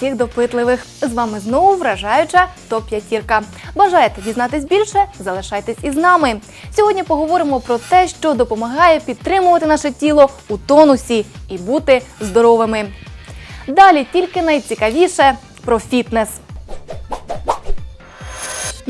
всіх допитливих. З вами знову вражаюча топ-п'ятірка. Бажаєте дізнатись більше? Залишайтесь із нами. Сьогодні поговоримо про те, що допомагає підтримувати наше тіло у тонусі і бути здоровими. Далі тільки найцікавіше про фітнес.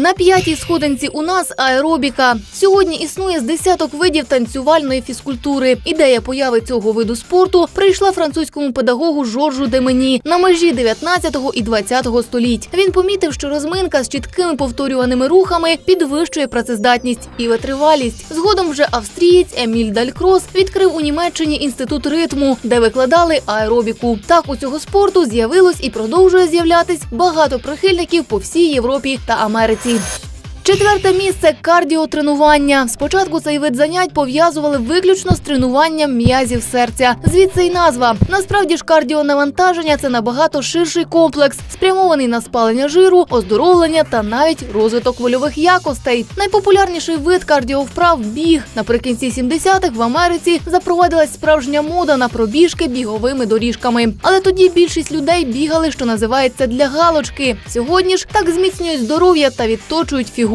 На п'ятій сходинці у нас аеробіка. Сьогодні існує з десяток видів танцювальної фізкультури. Ідея появи цього виду спорту прийшла французькому педагогу Жоржу Демені на межі 19 і 20 століть. Він помітив, що розминка з чіткими повторюваними рухами підвищує працездатність і витривалість. Згодом вже австрієць Еміль Далькрос відкрив у Німеччині інститут ритму, де викладали аеробіку. Так у цього спорту з'явилось і продовжує з'являтись багато прихильників по всій Європі та Америці. see. Четверте місце кардіотренування. Спочатку цей вид занять пов'язували виключно з тренуванням м'язів серця. Звідси й назва. Насправді ж кардіонавантаження це набагато ширший комплекс, спрямований на спалення жиру, оздоровлення та навіть розвиток вольових якостей. Найпопулярніший вид кардіовправ біг. Наприкінці 70-х в Америці запровадилась справжня мода на пробіжки біговими доріжками. Але тоді більшість людей бігали, що називається для галочки. Сьогодні ж так зміцнюють здоров'я та відточують фігуру.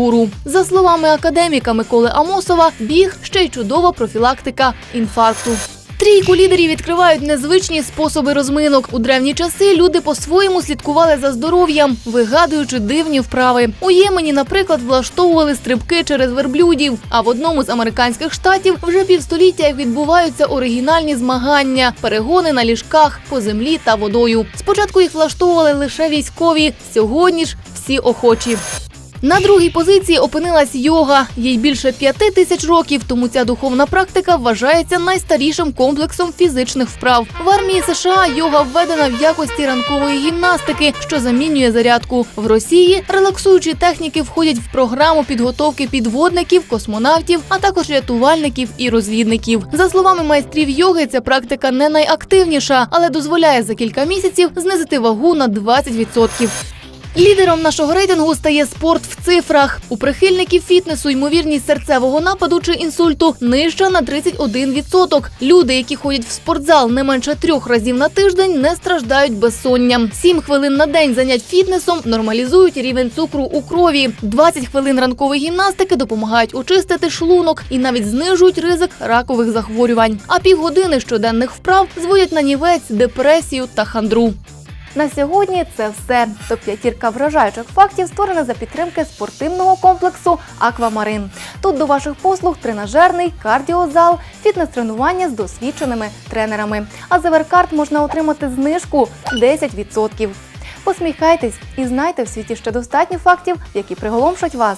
За словами академіка Миколи Амосова, біг ще й чудова профілактика інфаркту. Трійку лідерів відкривають незвичні способи розминок. У древні часи люди по-своєму слідкували за здоров'ям, вигадуючи дивні вправи. У Ємені, наприклад, влаштовували стрибки через верблюдів. А в одному з американських штатів вже півстоліття відбуваються оригінальні змагання, перегони на ліжках по землі та водою. Спочатку їх влаштовували лише військові. Сьогодні ж всі охочі. На другій позиції опинилась йога. Їй більше п'яти тисяч років, тому ця духовна практика вважається найстарішим комплексом фізичних вправ. В армії США йога введена в якості ранкової гімнастики, що замінює зарядку. В Росії релаксуючі техніки входять в програму підготовки підводників, космонавтів, а також рятувальників і розвідників. За словами майстрів йоги, ця практика не найактивніша, але дозволяє за кілька місяців знизити вагу на 20%. Лідером нашого рейтингу стає спорт в цифрах. У прихильників фітнесу ймовірність серцевого нападу чи інсульту нижча на 31%. Люди, які ходять в спортзал не менше трьох разів на тиждень, не страждають безсонням. 7 хвилин на день занять фітнесом нормалізують рівень цукру у крові. 20 хвилин ранкової гімнастики допомагають очистити шлунок і навіть знижують ризик ракових захворювань. А півгодини щоденних вправ зводять на нівець депресію та хандру. На сьогодні це все. Топ-п'ятірка вражаючих фактів створена за підтримки спортивного комплексу Аквамарин. Тут до ваших послуг тренажерний, кардіозал, фітнес-тренування з досвідченими тренерами. А за Веркарт можна отримати знижку 10%. Посміхайтесь і знайте в світі ще достатньо фактів, які приголомшать вас.